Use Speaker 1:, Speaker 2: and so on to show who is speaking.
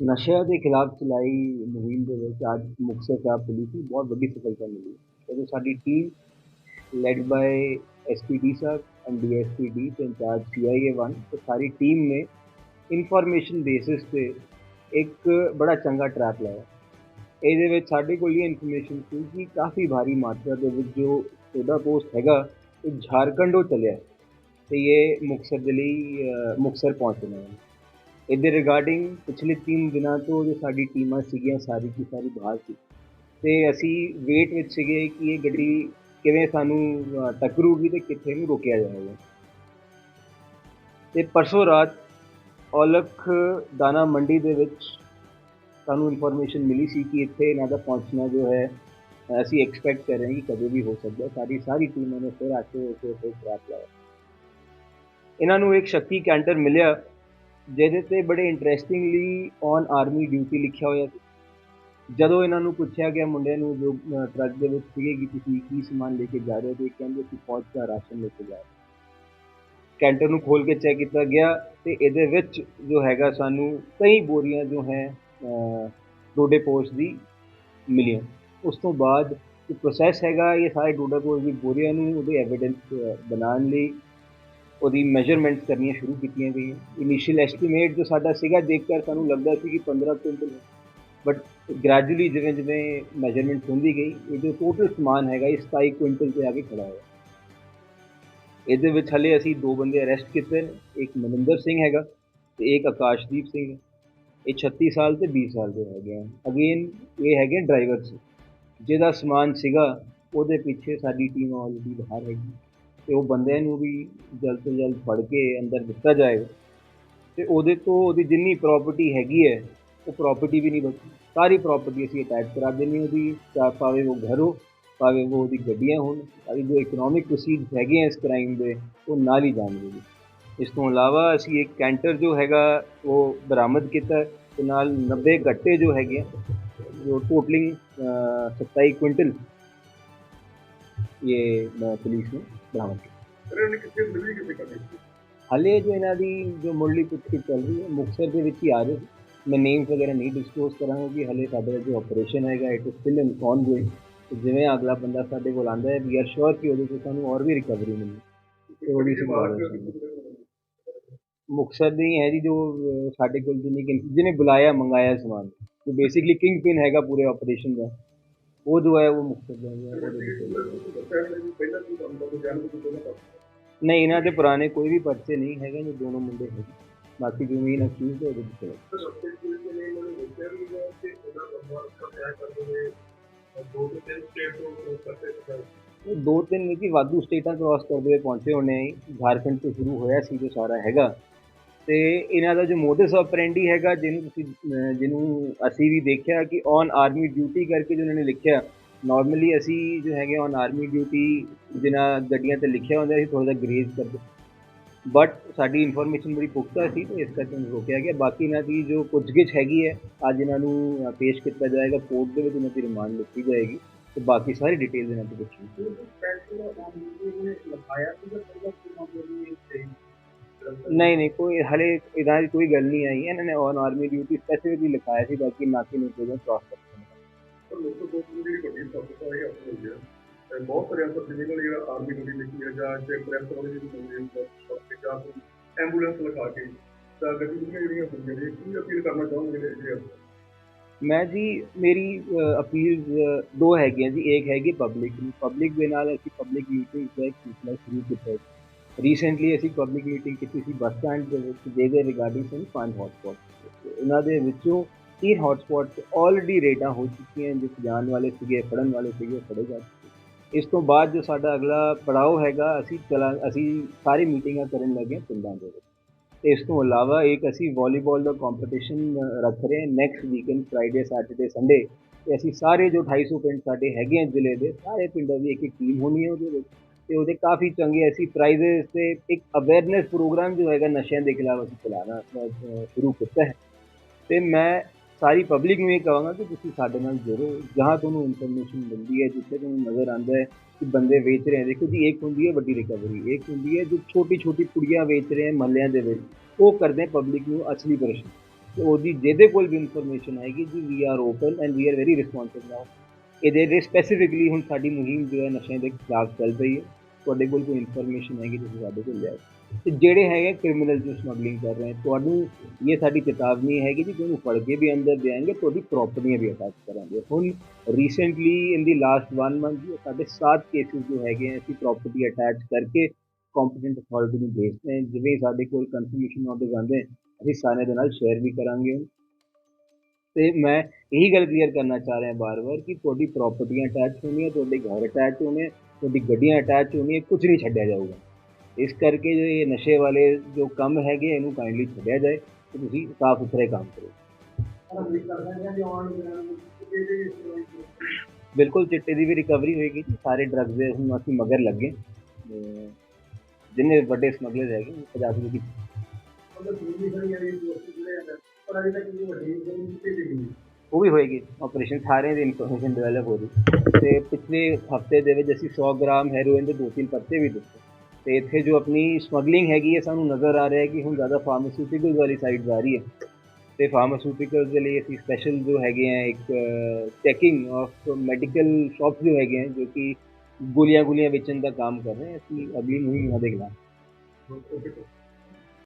Speaker 1: ਨਸ਼ਿਆਂ ਦੇ ਖਿਲਾਫ ਚਲਾਈ ਮੁਹਿੰਮ ਦੇ ਵਿੱਚ ਅੱਜ ਮੁਕਤਸਰ ਸਾਹਿਬ ਪੁਲਿਸ ਨੂੰ ਬਹੁਤ ਵੱਡੀ ਸਫਲਤਾ ਮਿਲੀ ਜਦੋਂ ਸਾਡੀ ਟੀਮ ਲੈਡ ਬਾਈ ਐਸਪੀਡੀ ਸਾਹਿਬ ਐਂਡ ਡੀਐਸਪੀ ਡੀ ਤੇ ਇੰਚਾਰਜ ਸੀਆਈਏ 1 ਤੇ ਸਾਰੀ ਟੀਮ ਨੇ ਇਨਫੋਰਮੇਸ਼ਨ ਬੇਸਿਸ ਤੇ ਇੱਕ ਬੜਾ ਚੰਗਾ ਟਰੈਪ ਲਾਇਆ ਇਹਦੇ ਵਿੱਚ ਸਾਡੇ ਕੋਲ ਇਹ ਇਨਫੋਰਮੇਸ਼ਨ ਸੀ ਕਿ ਕਾਫੀ ਭਾਰੀ ਮਾਤਰਾ ਦੇ ਵਿੱਚ ਜੋ ਉਹਦਾ ਪੋਸਟ ਹੈਗਾ ਇਹ ਝਾਰਖੰਡੋਂ ਚੱਲਿਆ ਹੈ ਤੇ ਇਹ ਮੁਕਤਸਰ ਦੇ ਲਈ ਅ, ਮੁਕਤਸਰ ਪਹੁੰਚਣਾ ਹੈ ਇਹਦੇ ਰਿਗਾਰਡਿੰਗ ਪਿਛਲੇ 3 ਦਿਨਾਂ ਤੋਂ ਜੋ ਸਾਡੀ ਟੀਮਾਂ ਸੀਗੀਆਂ, ਸਾਰੀ ਦੀ ਸਾਰੀ ਬਾਹਰ ਸੀ। ਤੇ ਅਸੀਂ ਵੇਟ ਵਿੱਚ ਸੀਗੇ ਕਿ ਇਹ ਗੱਡੀ ਕਿਵੇਂ ਸਾਨੂੰ ਟੱਕਰੂਗੀ ਤੇ ਕਿੱਥੇ ਨੂੰ ਰੋਕਿਆ ਜਾਏਗਾ ਤੇ ਪਰਸੋਂ ਰਾਤ ਔਲਖ ਦਾਣਾ ਮੰਡੀ ਦੇ ਵਿੱਚ ਸਾਨੂੰ ਇਨਫੋਰਮੇਸ਼ਨ ਮਿਲੀ ਸੀ ਕਿ ਇੱਥੇ ਇਹਨਾਂ ਦਾ ਪਹੁੰਚਣਾ ਜੋ ਹੈ, ਅਸੀਂ ਐਕਸਪੈਕਟ ਕਰ ਰਹੇ ਹਾਂ ਕਿ ਕਦੇ ਵੀ ਹੋ ਸਕਦਾ ਸਾਡੀ ਸਾਰੀ ਟੀਮਾਂ ਨੇ ਫਿਰ ਆ ਕੇ ਉੱਥੇ ਉੱਥੇ ਟਰੈਪ ਲਾਇਆ। ਇਹਨਾਂ ਨੂੰ ਇੱਕ ਸ਼ਕਤੀ ਕੈਂਟਰ ਮਿਲਿਆ। ਜਿਹਦੇ ਤੇ ਬੜੇ ਇੰਟਰਸਟਿੰਗਲੀ ਔਨ ਆਰਮੀ ਡਿਊਟੀ ਲਿਖਿਆ ਹੋਇਆ ਸੀ ਜਦੋਂ ਇਹਨਾਂ ਨੂੰ ਪੁੱਛਿਆ ਗਿਆ ਮੁੰਡੇ ਨੂੰ ਜੋ ਟਰੱਕ ਦੇ ਵਿੱਚ ਸੀਗੇ ਕਿ ਤੁਸੀਂ ਕੀ ਸਮਾਨ ਲੈ ਕੇ ਜਾ ਰਹੇ ਹੋ, ਤੇ ਕਹਿੰਦੇ ਕਿ ਫੌਜ ਦਾ ਰਾਸ਼ਨ ਲੈ ਕੇ ਜਾ ਰਹੇ ਹਾਂ। ਕੈਂਟਰ ਨੂੰ ਖੋਲ ਕੇ ਚੈੱਕ ਕੀਤਾ ਗਿਆ ਤੇ ਇਹਦੇ ਵਿੱਚ ਜੋ ਹੈਗਾ ਸਾਨੂੰ ਕਈ ਬੋਰੀਆਂ ਜੋ ਹੈ ਡੋਡੇ ਪੋਸਟ ਦੀ ਮਿਲੀਆਂ ਉਸ ਤੋਂ ਬਾਅਦ ਜੋ ਪ੍ਰੋਸੈਸ ਹੈਗਾ, ਇਹ ਸਾਰੇ ਡੋਡਾ ਪੋਸ ਦੀ ਬੋਰੀਆਂ ਨੂੰ ਉਹਦੇ ਐਵੀਡੈਂਸ ਬਣਾਉਣ ਲਈ ਉਹਦੀ ਮੈਜ਼ਰਮੈਂਟਸ ਕਰਨੀਆਂ ਸ਼ੁਰੂ ਕੀਤੀਆਂ ਗਈਆਂ। ਇਨੀਸ਼ੀਅਲ ਐਸਟੀਮੇਟ ਜੋ ਸਾਡਾ ਸੀਗਾ ਦੇਖ ਕਰ ਸਾਨੂੰ ਲੱਗਦਾ ਸੀ ਕਿ 15 ਕੁਇੰਟਲ ਬਟ ਗ੍ਰੈਜੂਅਲੀ ਜਿਵੇਂ ਜਿਵੇਂ ਮੈਜ਼ਰਮੈਂਟ ਹੁੰਦੀ ਗਈ ਇਹ ਜੋ ਟੋਟਲ ਸਮਾਨ ਹੈਗਾ ਇਹ 27 ਕੁਇੰਟਲ ਤੇ ਆ ਕੇ ਖੜਾ ਹੋਇਆ। ਇਹਦੇ ਵਿੱਚ ਹਲੇ ਅਸੀਂ ਦੋ ਬੰਦੇ ਅਰੈਸਟ ਕੀਤੇ ਨੇ, ਇੱਕ ਮਨਿੰਦਰ ਸਿੰਘ ਹੈਗਾ ਤੇ ਇੱਕ ਆਕਾਸ਼ਦੀਪ ਸਿੰਘ ਇਹ 36 ਸਾਲ ਤੇ 20 ਸਾਲ ਦੇ ਹੈਗੇ ਆ ਅਗੇਨ ਇਹ ਹੈਗੇ ਡਰਾਈਵਰ ਸੀ ਜਿਹਦਾ ਸਮਾਨ ਸੀਗਾ, ਉਹਦੇ ਪਿੱਛੇ ਸਾਡੀ ਟੀਮ ਆਲਰੇਡੀ ਬਾਹਰ ਹੈਗੀ। ਤੇ ਉਹ ਬੰਦਿਆਂ ਨੂੰ ਵੀ ਜਲਦ ਤੋਂ ਜਲਦ ਫੜ ਕੇ ਅੰਦਰ ਦਿੱਤਾ ਜਾਏਗਾ ਤੇ ਉਹਦੇ ਤੋਂ ਉਹਦੀ ਜਿੰਨੀ ਪ੍ਰਾਪਰਟੀ ਹੈਗੀ ਹੈ, ਉਹ ਪ੍ਰਾਪਰਟੀ ਵੀ ਨਹੀਂ ਬਚੀ ਸਾਰੀ ਪ੍ਰਾਪਰਟੀ ਅਸੀਂ ਅਟੈਚ ਕਰਾ ਦੇਣੀ ਉਹਦੀ, ਚਾਹ ਭਾਵੇਂ ਉਹ ਘਰ ਹੋ ਭਾਵੇਂ ਉਹ ਉਹਦੀ ਗੱਡੀਆਂ ਹੋਣ, ਸਾਰੀ ਜੋ ਇਕਨੋਮਿਕ ਪ੍ਰੋਸੀਡ ਹੈਗੇ ਆ ਇਸ ਕ੍ਰਾਈਮ ਦੇ, ਉਹ ਨਾਲ ਹੀ ਜਾਣਗੇ ਇਸ ਤੋਂ ਇਲਾਵਾ ਅਸੀਂ ਇੱਕ ਕੈਂਟਰ ਜੋ ਹੈਗਾ, ਉਹ ਬਰਾਮਦ ਕੀਤਾ ਹੈ, ਤੇ ਨਾਲ 90 ਗੱਟੇ ਜੋ ਹੈਗੇ ਆ, ਜੋ ਟੋਟਲਿੰਗ 27 ਕੁਇੰਟਲ ਇਹ ਪੁਲਿਸ ਨੇ
Speaker 2: ਇਹਨੇ ਕਿੱਥੇ ਮਿਲੀ ਕਿੱਥੇ ਕਰਨੀ
Speaker 1: ਹਾਲੇ ਜੋ ਇਹਨਾਂ ਦੀ ਜੋ ਮੁੱਢਲੀ ਪੁੱਛਗਿੱਛ ਚੱਲ ਰਹੀ ਹੈ ਮੁਕਤਸਰ ਦੇ ਵਿੱਚ ਹੀ ਆ ਰਹੇ। ਮੈਂ ਨੇਮਸ ਵਗੈਰਾ ਨਹੀਂ ਡਿਸਕਲੋਜ਼ ਕਰਾਂਗਾ ਕਿ ਹਾਲੇ ਸਾਡਾ ਜੋ ਆਪਰੇਸ਼ਨ ਹੈਗਾ it is still in ongoing ਜਿਵੇਂ ਅਗਲਾ ਬੰਦਾ ਸਾਡੇ ਕੋਲ ਆਂਦਾ ਹੈ ਵੀ ਆਰ ਸ਼ੋਰ ਕਿ ਉਹਦੇ ਤੋਂ ਸਾਨੂੰ ਹੋਰ ਵੀ ਰਿਕਵਰੀ ਮਿਲੇ ਤੇ ਉਹਦੀ ਸੰਭਾਲ ਹੈ ਮੁਕਤਸਰ ਦੀ ਹੈ ਜੀ ਜੋ ਸਾਡੇ ਕੋਲ ਜਿਹਨੇ ਬੁਲਾਇਆ ਮੰਗਾਇਆ ਸਮਾਨ। ਜੋ ਬੇਸਿਕਲੀ ਕਿੰਗ ਪਿਨ ਹੈਗਾ ਪੂਰੇ ਆਪਰੇਸ਼ਨ ਦਾ। ਉਹ ਜੋ ਹੈ ਉਹ ਮੁਕਤਸਰ ਦਾ ਹੈ ਨਹੀਂ, ਇਹਨਾਂ ਦੇ ਪੁਰਾਣੇ ਕੋਈ ਵੀ ਪਰਚੇ ਨਹੀਂ ਹੈਗੇ ਜੋ, ਦੋਨੋਂ ਮੁੰਡੇ ਹੈਗੇ। ਬਾਕੀ ਜ਼ਮੀਨ ਅਕਿਊਜ਼ ਹੈ ਉਹਦੇ ਵਿੱਚ ਚਲੋ
Speaker 2: ਦੋ ਤਿੰਨ
Speaker 1: ਨਹੀਂ ਕਿ ਵਾਧੂ ਸਟੇਟਾਂ ਕ੍ਰਾਸ ਕਰਦੇ ਹੋਏ ਪਹੁੰਚੇ ਹੋਣੇ ਝਾਰਖੰਡ ਤੋਂ ਸ਼ੁਰੂ ਹੋਇਆ ਸੀ ਜੋ ਸਾਰਾ ਹੈਗਾ। ਤੇ ਇਹਨਾਂ ਦਾ ਜੋ ਮੋਡਸ ਆਪਰੈਂਡੀ ਹੈਗਾ, ਜਿਹਨੂੰ ਤੁਸੀਂ ਜਿਹਨੂੰ ਅਸੀਂ ਵੀ ਦੇਖਿਆ ਕਿ ਔਨ ਆਰਮੀ ਡਿਊਟੀ ਕਰਕੇ ਜੋ ਉਹਨਾਂ ਨੇ ਲਿਖਿਆ ਨਾਰਮਲੀ ਅਸੀਂ ਜੋ ਹੈਗੇ ਔਨ ਆਰਮੀ ਡਿਊਟੀ ਜਿਨ੍ਹਾਂ ਗੱਡੀਆਂ ਤੇ ਲਿਖਿਆ ਹੁੰਦਾ ਸੀ ਥੋੜਾ ਜਿਹਾ ਗ੍ਰੇਜ਼ ਕਰਦੇ ਬਟ ਸਾਡੀ ਇਨਫੋਰਮੇਸ਼ਨ ਬੜੀ ਪੁਖਤਾ ਸੀ, ਤੇ ਇਸ ਕਰਕੇ ਉਹਨੂੰ ਰੋਕਿਆ ਗਿਆ। ਬਾਕੀ ਇਹਨਾਂ ਦੀ ਜੋ ਪੁੱਛਗਿੱਛ ਹੈਗੀ ਹੈ, ਅੱਜ ਇਹਨਾਂ ਨੂੰ ਪੇਸ਼ ਕੀਤਾ ਜਾਏਗਾ ਕੋਰਟ ਦੇ ਵਿੱਚ ਇਹਨਾਂ ਦੀ ਰਿਮਾਂਡ ਲਿੱਤੀ ਜਾਏਗੀ, ਤੇ ਬਾਕੀ ਸਾਰੀ ਡਿਟੇਲ ਇਹਨਾਂ ਤੋਂ ਪੁੱਛੀ ਆਰਮੀ ਡਿਊਟੀ ਸਪੈਸੀਫਿਕਲੀ ਲਿਖਾਇਆ ਸੀ ਬਾਕੀ ਨਾਕੇ ਨੂੰ ਕੋਈ ਕ੍ਰਾਸ ਕਰਦੇ
Speaker 2: ਪਰ ਲੋਕਾਂ ਤੋਂ ਜਿਹੜੀ ਵੱਡੀ ਸਫਲਤਾ ਹੈ ਆਪਣੀ ਹੋਈ ਹੈ ਤੇ ਬਹੁਤ ਸਾਰੇ ਅੰਦਰ ਜਿਵੇਂ ਜਿਹੜਾ ਆਰਮੀ ਡਿਊਟੀ ਲਿਖੀ ਹੈ ਜਾਂ ਜੇ ਪ੍ਰੈਸ ਵਾਲੀ ਜਿਹੜੀ ਹੁੰਦੀ ਹੈ ਸਭ ਜਾਂ ਕੋਈ ਐਂਬੂਲੈਂਸ ਲਿਖਾ ਕੇ ਤਾਂ ਗੱਡੀਆਂ ਜਿਹੜੀਆਂ ਹੁੰਦੀਆਂ ਨੇ ਕੀ ਅਪੀਲ ਕਰਨਾ ਚਾਹੁੰਦੇ ਜਿਹੜੇ ਜਿਹੜੇ
Speaker 1: ਮੈਂ ਜੀ ਮੇਰੀ ਅਪੀਲ ਦੋ ਹੈਗੀਆਂ ਜੀ ਇੱਕ ਹੈਗੀ ਪਬਲਿਕ ਨੂੰ ਪਬਲਿਕ ਦੇ ਨਾਲ ਅਸੀਂ ਪਬਲਿਕ ਮੀਟਿੰਗ ਦਾ ਇੱਕ ਸਿਲਸਿਲਾ ਸ਼ੁਰੂ ਕੀਤਾ ਰੀਸੈਂਟਲੀ ਅਸੀਂ ਪਬਲਿਕ ਮੀਟਿੰਗ ਕੀਤੀ ਸੀ ਬੱਸ ਸਟੈਂਡ ਦੇ ਵਿੱਚ, ਜਿਹਦੇ ਰਿਗਾਰਡਿੰਗ ਸਨ ਪੰਜ ਹੌਟਸਪੌਟ ਉਹਨਾਂ ਦੇ ਵਿੱਚੋਂ ਤਿੰਨ ਹੌਟਸਪੌਟ ਆਲਰੇਡੀ ਰੇਡਾਂ ਹੋ ਚੁੱਕੀਆਂ ਜਿਸ ਜਾਣ ਵਾਲੇ ਸੀਗੇ, ਫੜਨ ਵਾਲੇ ਸੀਗੇ ਫੜੇ ਜਾ ਚੁੱਕੇ ਇਸ ਤੋਂ ਬਾਅਦ ਜੋ ਸਾਡਾ ਅਗਲਾ ਪੜਾਅ ਹੈਗਾ, ਅਸੀਂ ਚਲਾ, ਅਸੀਂ ਸਾਰੀ ਮੀਟਿੰਗਾਂ ਕਰਨ ਲੱਗੇ ਪਿੰਡਾਂ ਦੇ ਵਿੱਚ। ਤੇ ਇਸ ਤੋਂ ਇਲਾਵਾ ਇੱਕ ਅਸੀਂ ਵਾਲੀਬਾਲ ਦਾ ਕੰਪੀਟੀਸ਼ਨ ਰੱਖ ਰਹੇ ਹਾਂ next weekend Friday Saturday Sunday ਤੇ ਅਸੀਂ ਸਾਰੇ ਜੋ 250 ਪਿੰਡ ਸਾਡੇ ਹੈਗੇ ਆ ਜ਼ਿਲ੍ਹੇ ਦੇ, ਸਾਰੇ ਪਿੰਡਾਂ ਦੀ ਇੱਕ ਇੱਕ ਟੀਮ ਹੋਣੀ ਹੈ ਉਹਦੇ ਵਿੱਚ। ਤੇ ਉਹਦੇ ਕਾਫੀ ਚੰਗੇ ਅਸੀਂ ਪ੍ਰਾਈਜ਼ਸ ਤੇ ਇੱਕ ਅਵੇਅਰਨੈਸ ਪ੍ਰੋਗਰਾਮ ਜੋ ਹੈਗਾ ਨਸ਼ਿਆਂ ਦੇ ਖਿਲਾਫ ਅਸੀਂ ਚਲਾਉਣਾ ਸ਼ੁਰੂ ਕੀਤਾ ਹੈ। ਤੇ ਮੈਂ ਸਾਰੀ ਪਬਲਿਕ ਨੂੰ ਇਹ ਕਹਾਂਗਾ ਕਿ ਤੁਸੀਂ ਸਾਡੇ ਨਾਲ ਜੁੜੋ, ਜਹਾਂ ਤੁਹਾਨੂੰ ਇਨਫੋਰਮੇਸ਼ਨ ਮਿਲਦੀ ਹੈ, ਜਿੱਥੇ ਤੁਹਾਨੂੰ ਨਜ਼ਰ ਆਉਂਦਾ ਹੈ ਕਿ ਬੰਦੇ ਵੇਚ ਰਹੇ ਹੈ ਦੇਖੋ ਜੀ ਇੱਕ ਹੁੰਦੀ ਹੈ ਵੱਡੀ ਰਿਕਵਰੀ ਇੱਕ ਹੁੰਦੀ ਹੈ ਜੋ ਛੋਟੀ ਛੋਟੀ ਕੁੜੀਆਂ ਵੇਚ ਰਹੇ ਹੈ ਮਹੱਲਿਆਂ ਦੇ ਵਿੱਚ। ਉਹ ਕਰਦੇ ਪਬਲਿਕ ਨੂੰ ਅਸਲੀ ਪਰੇਸ਼ਾਨ। ਤੇ ਉਹਦੀ ਜਿਹਦੇ ਕੋਲ ਵੀ ਇਨਫੋਰਮੇਸ਼ਨ ਆਏਗੀ, ਜੀ we are open and we are very responsive now ਇਹਦੇ ਦੇ ਸਪੈਸੀਫਿਕਲੀ ਹੁਣ ਸਾਡੀ ਮੁਹਿੰਮ ਜੋ ਹੈ ਨਸ਼ਿਆਂ ਦੇ ਖਿਲਾਫ ਚੱਲ ਰਹੀ ਹੈ। ਤੁਹਾਡੇ ਕੋਲ ਕੋਈ ਇਨਫੋਰਮੇਸ਼ਨ ਹੈਗੀ ਤੁਸੀਂ ਸਾਡੇ ਕੋਲ ਲਿਆਓ। ਤੇ ਜਿਹੜੇ ਹੈਗੇ ਕ੍ਰਿਮੀਨਲ ਜੋ ਸਮਗਲਿੰਗ ਕਰ ਰਹੇ ਤੁਹਾਨੂੰ ਇਹ ਸਾਡੀ ਚੇਤਾਵਨੀ ਹੈਗੀ ਜੀ, ਤੁਹਾਨੂੰ ਫੜ ਕੇ ਵੀ ਅੰਦਰ ਦੇਾਂਗੇ ਤੁਹਾਡੀ ਪ੍ਰਾਪਰਟੀਆਂ ਵੀ ਅਟੈਚ ਕਰਾਂਗੇ। ਹੁਣ recently in the last 1 month ਜੀ, ਸਾਡੇ 7 ਕੇਸਿਸ ਜੋ ਹੈਗੇ ਹੈ ਅਸੀਂ ਪ੍ਰਾਪਰਟੀ ਅਟੈਚ ਕਰਕੇ ਕੰਪੀਟੈਂਟ ਅਥਾਰਟੀ ਨੂੰ ਭੇਜਦੇ ਹਾਂ, ਜਿਵੇਂ ਸਾਡੇ ਕੋਲ ਕਨਫਰਮੇਸ਼ਨ ਆਰਡਰ ਆਉਂਦੇ ਅਸੀਂ ਸਾਰੇ ਦੇ ਨਾਲ ਸ਼ੇਅਰ ਵੀ ਕਰਾਂਗੇ। ਤੇ ਮੈਂ ਇਹੀ ਗੱਲ ਕਲੀਅਰ ਕਰਨਾ ਚਾਹ ਰਿਹਾ ਬਾਰ-ਬਾਰ ਕਿ ਤੁਹਾਡੀ ਪ੍ਰਾਪਰਟੀਆਂ ਅਟੈਚ ਹੋਣੀਆਂ ਤੁਹਾਡੇ ਘਰ ਅਟੈਚ ਹੋਣੇ ਤੁਹਾਡੀ ਗੱਡੀਆਂ ਅਟੈਚ ਹੋਣੀਆਂ ਕੁਝ ਨਹੀਂ ਛੱਡਿਆ ਜਾਊਗਾ। ਇਸ ਕਰਕੇ ਜੋ ਇਹ ਨਸ਼ੇ ਵਾਲੇ ਜੋ ਕੰਮ ਹੈਗੇ ਇਹਨੂੰ ਕਾਈਂਡਲੀ ਛੱਡਿਆ ਜਾਏ ਤੇ ਤੁਸੀਂ ਸਾਫ਼ ਸੁਥਰੇ ਕੰਮ ਕਰੋ। ਬਿਲਕੁਲ, ਚਿੱਟੇ ਦੀ ਵੀ ਰਿਕਵਰੀ ਹੋਏਗੀ। ਸਾਰੇ ਡਰੱਗਸ ਦੇ ਹੁਣ ਅਸੀਂ ਮਗਰ ਲੱਗੇ ਜਿੰਨੇ ਵੱਡੇ ਸਮਗਲਰ ਹੈਗੇ, ਉਹ ਪੰਜਾਬ ਦੇ ਵਿੱਚ ਉਹ ਵੀ ਹੋਏਗੀ ਆਪਰੇਸ਼ਨ ਸਾਰਿਆਂ ਦੀ ਇਨਫੋਰਮੇਸ਼ਨ ਡਿਵੈਲਪ ਹੋ ਰਹੀ। ਤੇ ਪਿਛਲੇ ਹਫ਼ਤੇ ਦੇ ਵਿੱਚ ਅਸੀਂ 100 ਗ੍ਰਾਮ ਹੈਰੋਇਨ ਦੇ ਦੋ ਤਿੰਨ ਪੱਤੇ ਵੀ ਦਿੱਤੇ। ਤੇ ਇੱਥੇ ਜੋ ਆਪਣੀ ਸਮਗਲਿੰਗ ਹੈਗੀ ਹੈ, ਸਾਨੂੰ ਨਜ਼ਰ ਆ ਰਿਹਾ ਹੈ ਕਿ ਹੁਣ ਜ਼ਿਆਦਾ ਫਾਰਮਾਸਿਊਟੀਕਲਸ ਵਾਲੀ ਸਾਈਡ ਜਾ ਰਹੀ ਹੈ। ਤੇ ਫਾਰਮਾਸਿਊਟੀਕਲ ਦੇ ਲਈ ਅਸੀਂ ਸਪੈਸ਼ਲ ਜੋ ਹੈਗੇ ਆ, ਇੱਕ ਚੈਕਿੰਗ ਆਫ ਮੈਡੀਕਲ ਸ਼ਾਪਸ ਜੋ ਹੈਗੇ ਆ, ਜੋ ਕਿ ਗੋਲੀਆਂ ਗੋਲੀਆਂ ਵੇਚਣ ਦਾ ਕੰਮ ਕਰ ਰਹੇ ਅਸੀਂ ਅਗਲੀ ਮੁਹਿੰਮ ਉਹਨਾਂ ਦੇ ਖਿਲਾਫ